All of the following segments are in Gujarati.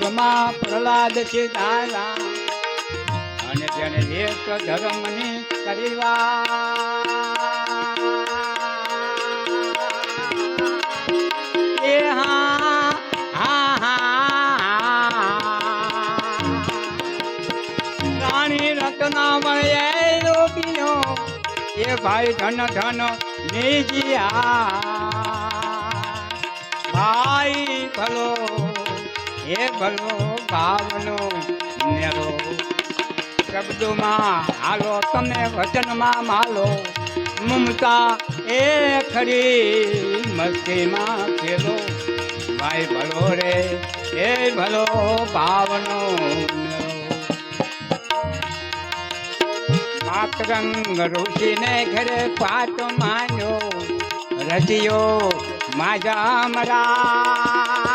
યુગમાં પ્રહલાદ સીધાલા અને તેને એક ધર્મની કરી એ હા હા હા. રાણી રત્ના મળે એ ભાઈ ધન ધન નિજિયા ભાઈ ભલો. એ ભલો ભાવનો નેરો. શબ્દોમાં હાલો, તમે વચનમાં માલો. મમતા એ ખરી મસ્તીમાં ખેલો ભાઈ ભલો રે, એ ભલો ભાવનો પાતરંગ ઋષિને ઘરે પાટ માન્યો. રચિયો માજા મરા.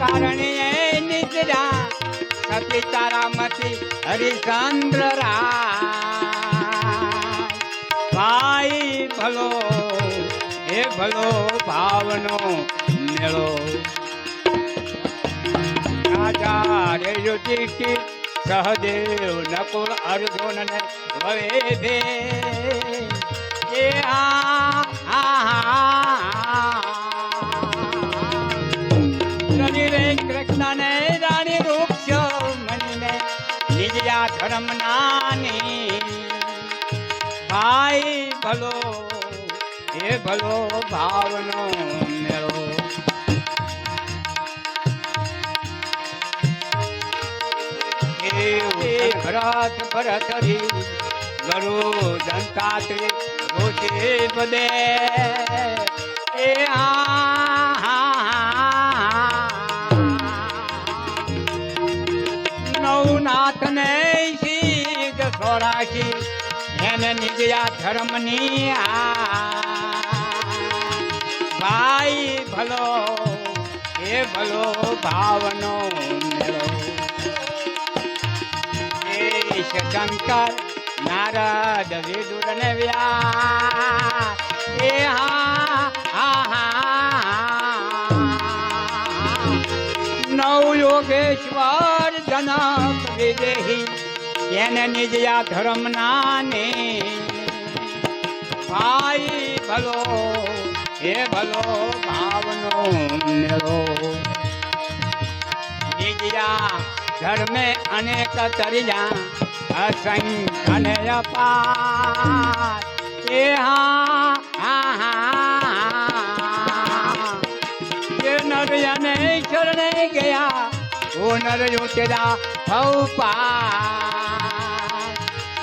કારણે નિજરા સતી તારામતી હરિચંદ્ર ભાઈ ભલો, એ ભલો ભાવનો મેળો. રાજા રે સહદેવ નકુલ અર્જુન ભવે ભે ધર્મ નાની ભાઈ ભલો એ ભલો ભાવનો મેળો. ભરત ભરત ગરુ દંતાત્રે રોષે પદે એ નવનાથ ને શીખ સોરાશી એને નિજયા ધર્મની ભાઈ ભલો એ ભલો ભાવનો મેળો શંકર નારદ વિદુર ને વ્યા એ હા હા હા. નવ યોગેશ્વર જનક વિદેહી, એને નિજયા ધર્મ નાને ભાઈ ભલો, હે ભલો, ભાવનો મેળો. નિજયા ધર્મે અનેક તરિયા અસંખ્ય ને અપાર એ હા હા હા એ નર અને શરણે ગયા ઓ નર ઉતરા ભવ પાર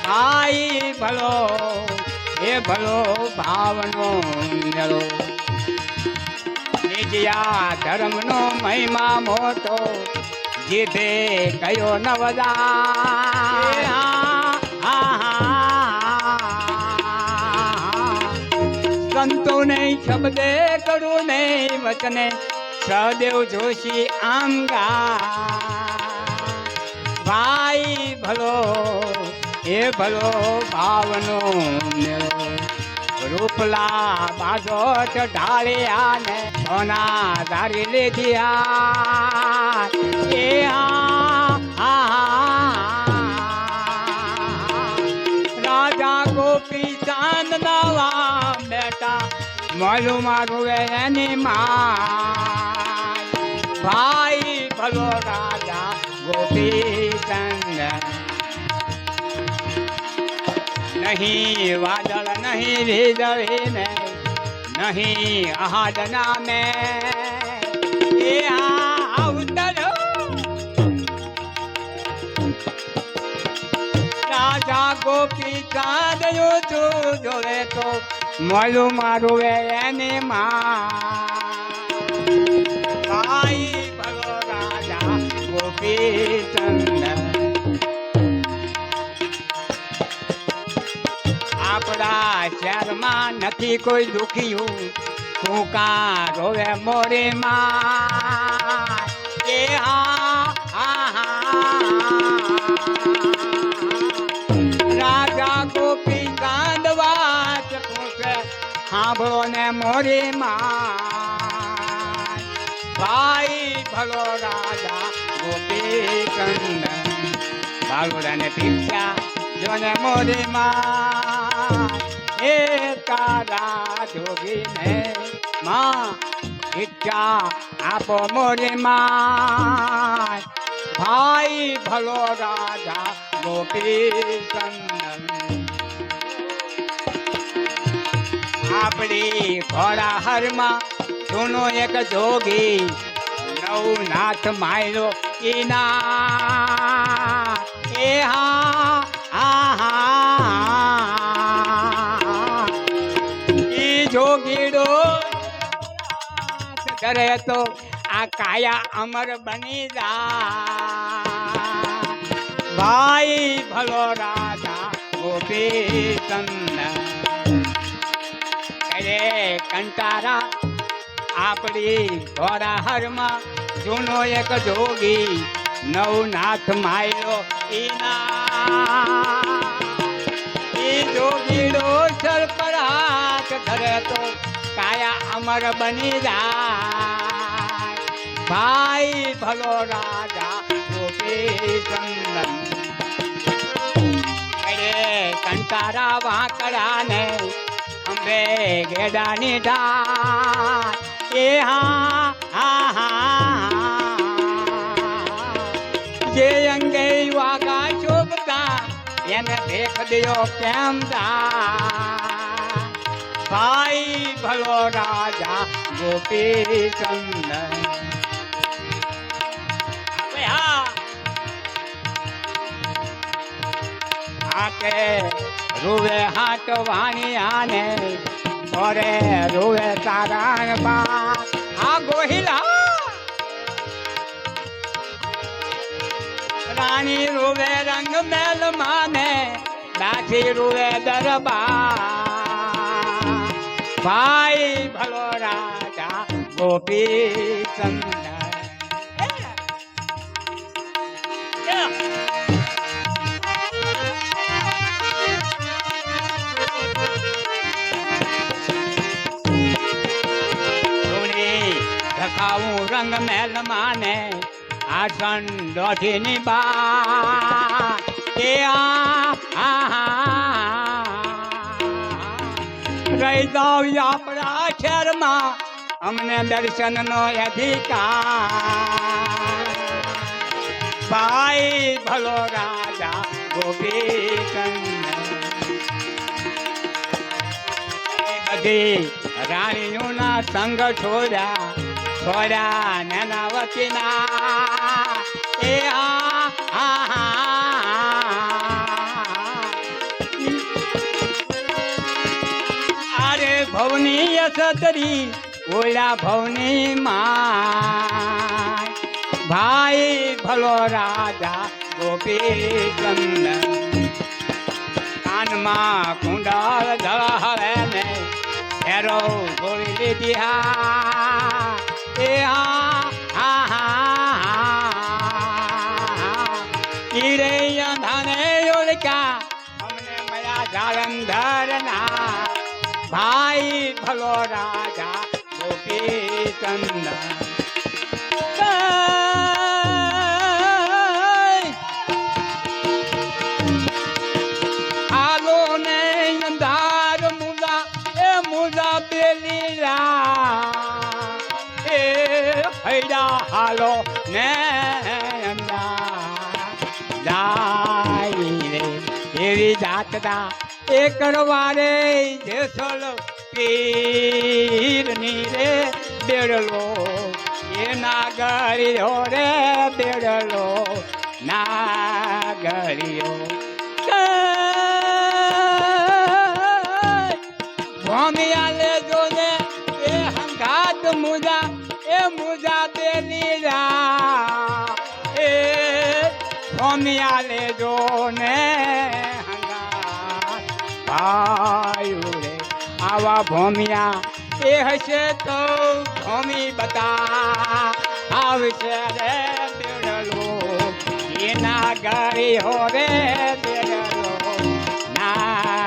ભાઈ ભલો એ ભલો ભાવનો મેળો નિજયા ધર્મનો મહિમા મોટો જીભે કયો નવદા સંતો નહીં શબ્દે કરું નહીં વચને. સદેવ જોશી આંગા. ભાઈ ભલો, એ ભલો ભાવનો મેળો. રૂપલા બાજો ચઢાળ્યા ને સોના ધારી લીધ્યા. એ રાજા ગોપી ચાંદ નવા મારું મારું એની માં ભાઈ ભલો રાજા ગોપી ચંદ નહીં વાદળ, નહીં વીજળી ને નહીં આહાદ નામે એ આવતર રાજા ગોપી ચાંદ જો જોડે તો મળું મારું એને માઈ ભલો રાજા આપણા શહેરમાં નથી કોઈ દુખ્યું. તું કા રોવે મોરે માં. એ હા સાંભળો ને મોરી. માં ભાઈ ભલો રાજા ગોપી કંદન બાલુડાને પીછ્યા, જોને મોરી માં એ તારા જોગીને માં ઈચ્છા આપો મોરી માં ભાઈ ભલો રાજા ગોપી કંદન આપણી ઘોડા હરમાં જૂનો એક જોગી, નવનાથ માયરો ઈના એ હા હા ઈ જોગીડો કરે તો આ કાયા અમર બની જા ભાઈ ભલો રાજા ગોપી ચંદન અરે કંટારા. આપણી ઘોડા હરમાં જૂનો એક જોગી, નવનાથ માયલો ઈના. ઈ જોગીડો સર પર હાથ ધરે તો કાયા અમર બની જાય. ભાઈ ભલો રાજા, ગોપી ચંદન. અરે કંટારા વાંકડા ને અંબે ગેડાની ઢાળ. એ હા હા હા. જે અંગે વાગા શોભતા એને દેખ દયો કેમ દા ભાઈ ભલો રાજા ગોપી ચંદન હા. આકે રૂવે હાટ વાણિયાને ઓરે રૂવે તારણ બા આ ગોહિલા રાણી રૂવે રંગ મેલ માને દાસી રૂવે દરબા ભાઈ ભલો રાજા, ગોપી ચંદન. થોડી રંગ મેલ માને આસન દોઢીની બા એ રહી જાવ આપણા શહેરમાં અમને દર્શનનો અધિકાર. ભાઈ, ભલો રાજા ગોપી બધી રાણીઓના સંગ છોડ્યા. છોડ્યા નેનાવતીના એ આ આ અરે ભવની યશતરી ઓલા ભવની માં ભાઈ ભલો રાજા ગોપી કંદન કાનમાં કુંડાળ ધરાવે ને ફેરો ગોળી લીધી હા એ હા હા હા ઈરે અંધાને ઓળખ્યા. અમને મયા જાલંધર ના ભાઈ ભલો રાજા ગોપી ચંદન હાલો ને જાય એવી જાતના એ કરવારે જેસલ પીરની રે બેડલો એ નાગરિયો રે બેડલો નાગરિયો ભોમિયા જમ્યા લેજો ને ભાયું રે, આવા ભોમિયા એ હશે તો ભોમી બતા. આવશે રે બેડલો, એના ગઈ હો રે બેડલો, ના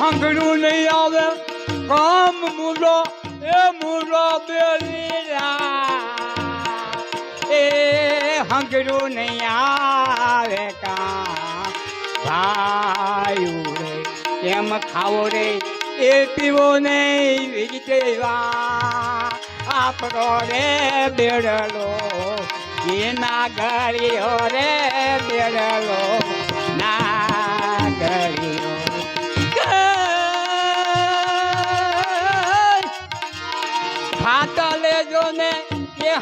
હંગણું નહીં આવે, કામ મૂલો હંગડું નહીં આવે કા? રે કેમ ખાવો રે, એ પીવો નહીં વિજયવા આપણો રે બેડલો, એના ઘરે રે બેડલો.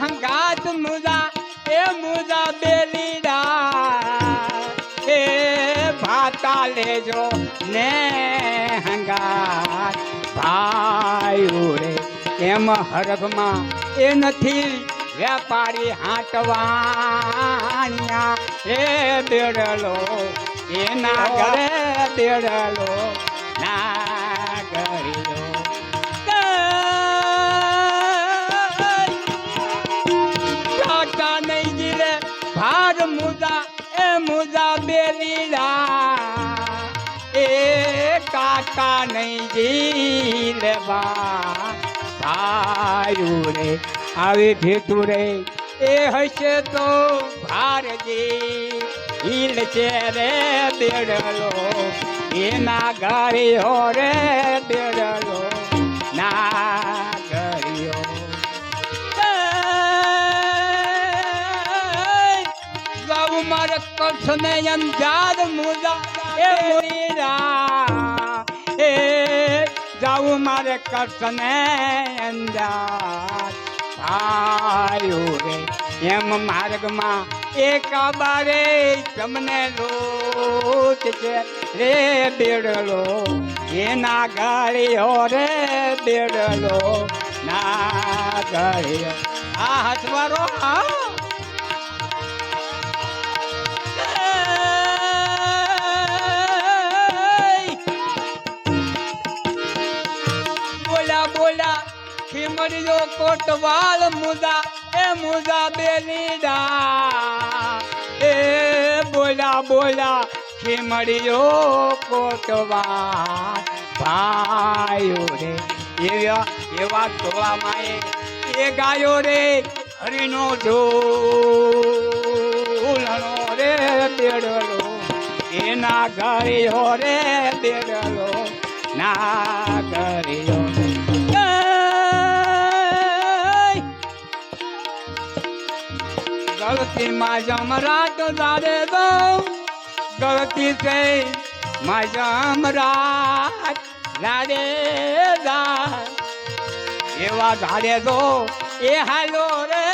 હંગાત મુજા એ મુજા બેલીડા. એ ભાતા લેજો ને હંગાત. ભાઈ રે એમ હરગમાં એ નથી વેપારી હાટવાણિયા. એ બેડલો એના ઘરે બેડલો. કાકા નહીં જીલે બા ભાયું રે આવી ભેટું રે. એ હશે તો ભારજી હિલ છે રે બેડલો એના ગાડીઓ રે બેડલો ના ગાવ મારે કચ્છને અંજાર મુજા એ મુરીરા એ જાવ મારે કરશને અંજાર ભાયું રે, એમ માર્ગમાં એક બારે તમને લોટ છે. રે બેડલો, એના ગાળીઓ રે બેડલો, ના ગાળીઓ. આ હસવારો હા? ખીમડીઓ કોટવાલ મુદા, એ મુદા બેલીડા એ બોલા બોલા ખીમડીઓ કોટવાલ. ભાઈઓ રે, એવા એવા ટોળામાં એ એ ગાયો રે, હરિનો ઢોલણો રે, બેડલો. એના ગાયો રે, બેડલો. ના કર્યો ગળતીમાં જમરાટ દાડે દો ગળતી છે માં જમરાટ દાડે દા એવા દાડે દો એ હાલો રે.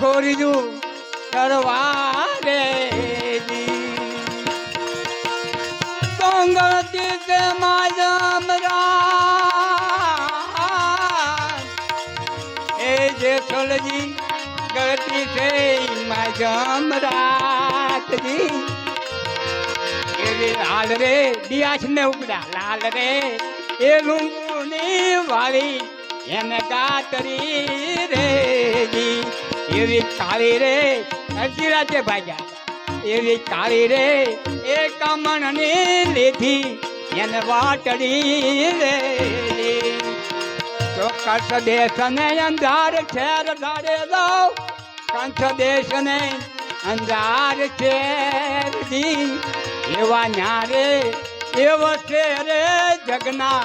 દઉં કરવા રે જી છે માજમ માજમરા એ જે છોલજી ગળતી છે માજમરાતજી એવી લાલ રે દિયાશ ને ઉપડા લાલ રે એ લુંગુની વાળી, એને કાતરી રે એવી કાળી રે રાતે ભાગ્યા. એવી કાળી રે, એ કમણની લીધી, એને વાટડી રે ચોક્કસ દેશને અંધાર ખેર ધારે દો કંઠ દેશને અંધાર છે એવા ન્યારે, એવો છે રે જગના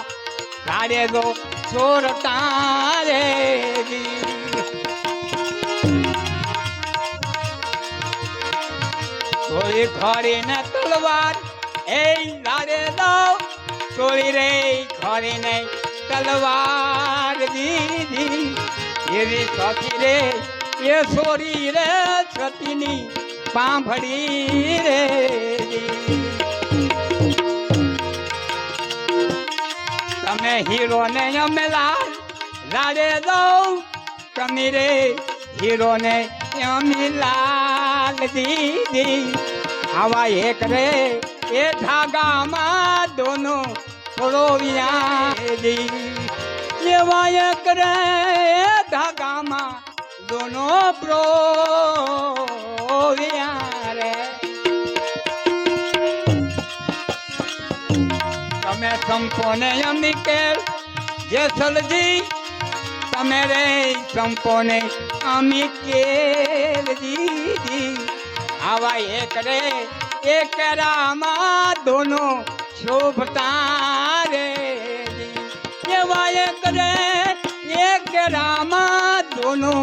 તારે દો ચોર તારે ચોરી ખોરી ને તલવાર એ લારે દો ચોરી રે ખોરી ને તલવાર દીધી. એવી છોતી રે એ છોરી રે, છતીની પાંભડી રે. તમે હીરો ને અમે લાલ લાડે દઉં, તમે રે હીરો ને અમે લાલ દીદી. આવા એક રે, એ ધાગામાં દોનો દી. એવા એક રે ધાગામાં દોનો પ્રો रे તમે સંપોને અમી કેર જેસલજી તમે રે સંપોને અમી કેર દીદી આવા એક રે, એક રામા દોનો શોભતા રે. એવા એક રે, એક રામા દોનો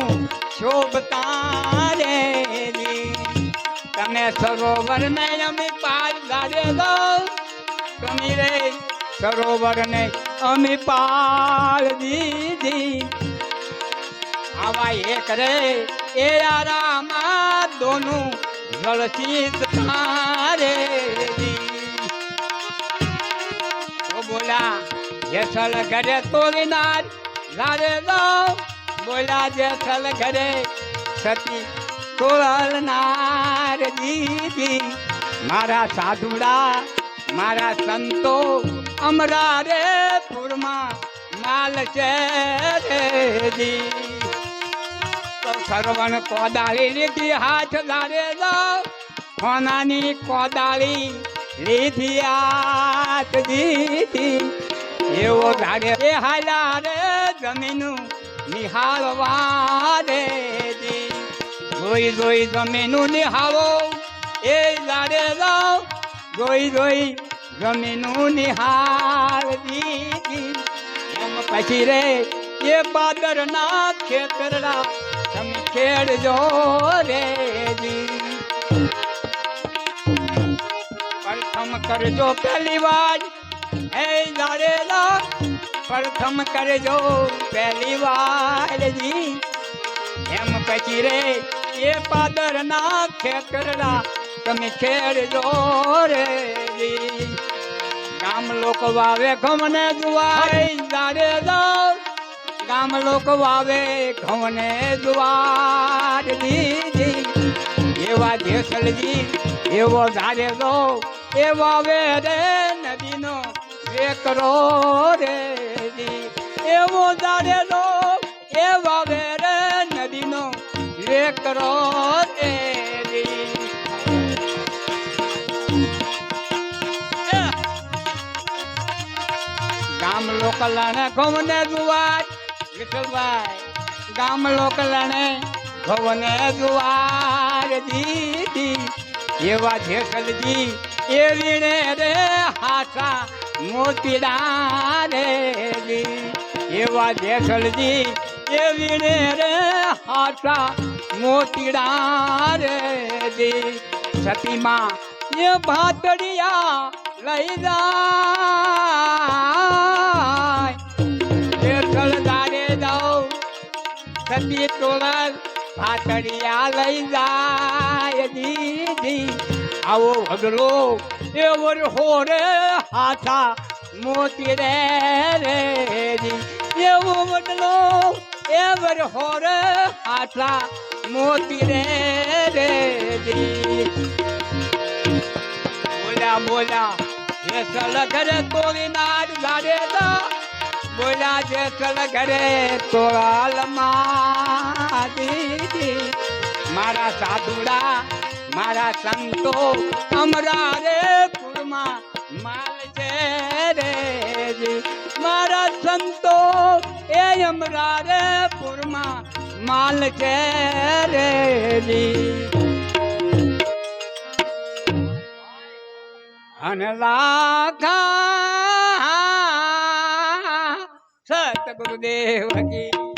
શોભતા રે તમે સરોવર ને અમે પાર ગાડે દો તમે રે સરોવર ને અમે પાર દીધી. આવા એક રે એ રામા દોનું જળસીત તારે બોલા જેસલ ઘરે તોડીનાર લારે દો બોલા જેસલ ઘરે સતી તોળનાર દીદી મારા સાધુડા, મારા સંતો અમરા રે પુરમાં માલ છે સરવણ કોદાળી લીધી હાથ લારે દો હોનાની કોદાળી લીધી હાથ દીધી. એવો ગાડે હાલા રે જમીનું નિહાળવા દી. જોઈ જોઈ જમીનું નિહાળો. એ લાડે દો જોઈ જોઈ જમીનું નિહાળ દીધી. પછી રે, એ બાદરના ખેતરડા તમે ખેડજો રે જી પ્રથમ કરજો પહેલી વાત, હે લાડેલા પ્રથમ કરજો પહેલી વારજી એમ પછી રે, એ પાદરના ખેતરડા તમે ખેડજો રે ગામ લોકો વાવે ઘઉંને જુવાર જાડે દો ગામ લોકો વાવે ઘઉંને જુવાર દીધી એવા જેસલજી, એવો ધારે દો એ વાવે રે નદીનો વેકરો રે જી. એવો જાડે દો એ વાવે રે નદીનો રે જી. ગામ લોકલાને ઘઉંને જુવાર વિઠલભાઈ ગામ લોકલાને ઘઉંને જુવાર દીધી એવા જેસલજી એ વીણે રે હાસા મોતીડા રે દી. એવા જેસલજી એ વીણે રે હાટા મોતીડા રે દી. સતીમાં એ ભાતડિયા લઈ જાય. જેઠળ દારે જાઉં સતી તોળલ ભાતડિયા લઈ જાય દીદી. આવો ભગલો એ વરહો રે હાથા મોતી રે રે એવો વડલો એ વર હોર આટલા મોતી રે રે બોલ્યા બોલ્યા જેસલ ઘરે તોડી નાડ ગાડે બોલ્યા જેસલ ઘરે તોળાલ દીદી મારા સાધુડા, મારા સંતો, અમરા રે માલ છે રે. મારા સંતો, એ અમરા રે પુરમાં માલ છે રે જી. અને લાખા સતગુરુદેવ કી